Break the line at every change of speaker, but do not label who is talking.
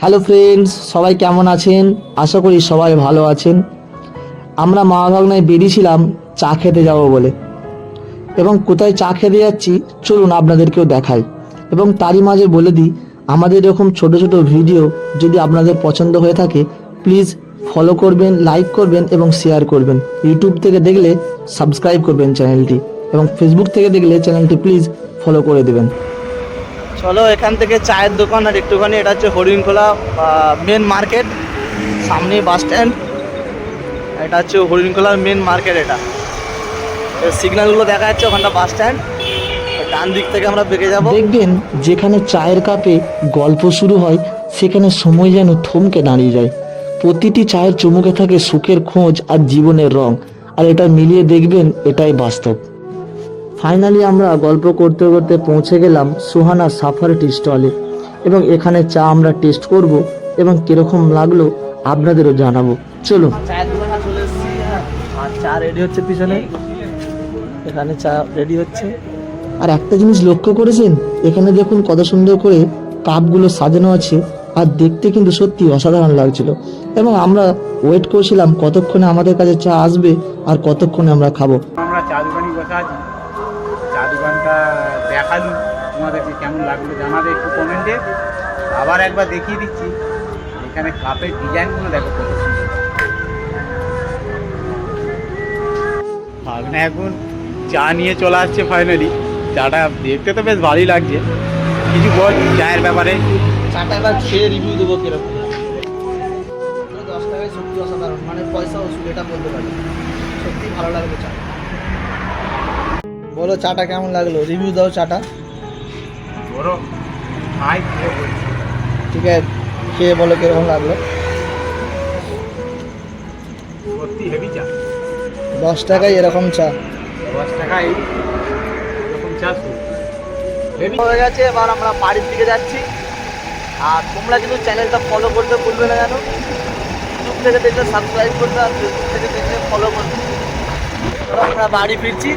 Hello friends সবাই কেমন আছেন? আশা করি সবাই ভালো আছেন। আমরা মা ভাগনায় বেরিয়েছিলাম, চা খেতে যাব বলে। এবং কোথায় চা খেতে যাচ্ছি, চলুন আপনাদেরকেও দেখাই। এবং তারই মাঝে বলে দিই, আমাদের এরকম ছোট ছোট ভিডিও যদি আপনাদের পছন্দ হয়ে থাকে প্লিজ ফলো করবেন লাইক করবেন এবং শেয়ার করবেন। ইউটিউব থেকে দেখলে সাবস্ক্রাইব করবেন চ্যানেলটি এবং ফেসবুক থেকে দেখলে চ্যানেলটি প্লিজ ফলো করে দেবেন। চলো এখান থেকে চায়ের দোকান আর একটুখানি, এটা হচ্ছে হরিণখোলা মেন মার্কেট সামনে বাস স্ট্যান্ড এটা হচ্ছে হরিণখোলার মেন মার্কেট এটা। সিগন্যালগুলো দেখা যাচ্ছে ওখানটা বাস স্ট্যান্ড ডান দিক থেকে আমরা বেঁকে যাব। দেখবেন, যেখানে চায়ের কাপে গল্প শুরু হয়, সেখানে সময় যেন থমকে দাঁড়িয়ে যায়। প্রতিটি চায়ের চুমুকে থাকে সুখের খোঁজ আর জীবনের রং, আর এটা মিলিয়ে দেখবেন এটাই বাস্তব। ফাইনালি আমরা গল্প করতে করতে পৌঁছে গেলাম সুহানা সাফার টি স্টলে এবং এখানে চা আমরা টেস্ট করব এবং কীরকম লাগল আপনাদেরও জানাব। চলে হ্যাঁ। চা রেডি হচ্ছে পিছনে? এখানে চা রেডি হচ্ছে। আর একটা জিনিস লক্ষ্য করেছেন? এখানে দেখুন কত সুন্দর করে কাপগুলো সাজানো আছে। আর দেখতে কিন্তু সত্যি অসাধারণ লাগছিল। এবং আমরা ওয়েট করছিলাম কতক্ষণে আমাদের কাছে চা আসবে আর কতক্ষণে আমরা খাব।
আমরা চা দোকানে বসে আছি। দেখালুম তোমাদেরকে কেমন লাগল জানাবে একটু কমেন্টে। আবার একবার দেখিয়ে দিচ্ছি এখানে কাপের ডিজাইনগুলো দেখো কত সুন্দর। ভাগনা এখন চা নিয়ে চলে আসছে ফাইনালি চাটা দেখতে তো বেশ ভালোই লাগছে। কিছু বল চায়ের ব্যাপারে?
চাটা এবার খেয়ে রিভিউ দেবো কীরকম দশ টাকায় সত্যি অসাধারণ মানে পয়সা ওষুধ এটা বলতে পারি সত্যি ভালো লাগল চা বলো চাটা কেমন লাগল? রিভিউ দাও চাটা।
খাই
ঠিক আছে খেয়ে বলো কীরকম লাগল।
সত্যি হেভি চা।
দশ টাকায় এরকম চা।
দশ টাকায় এরকম চা
হয়ে গেছে এবার আমরা বাড়ির দিকে যাচ্ছি। আর তোমরা কিন্তু চ্যানেলটা ফলো করতে ভুলবে না জানো। ইউটিউব থেকে দেখলে সাবস্ক্রাইব করবে আর ফেসবুক থেকে দেখলে ফলো করবে। আমরা বাড়ি ফিরছি।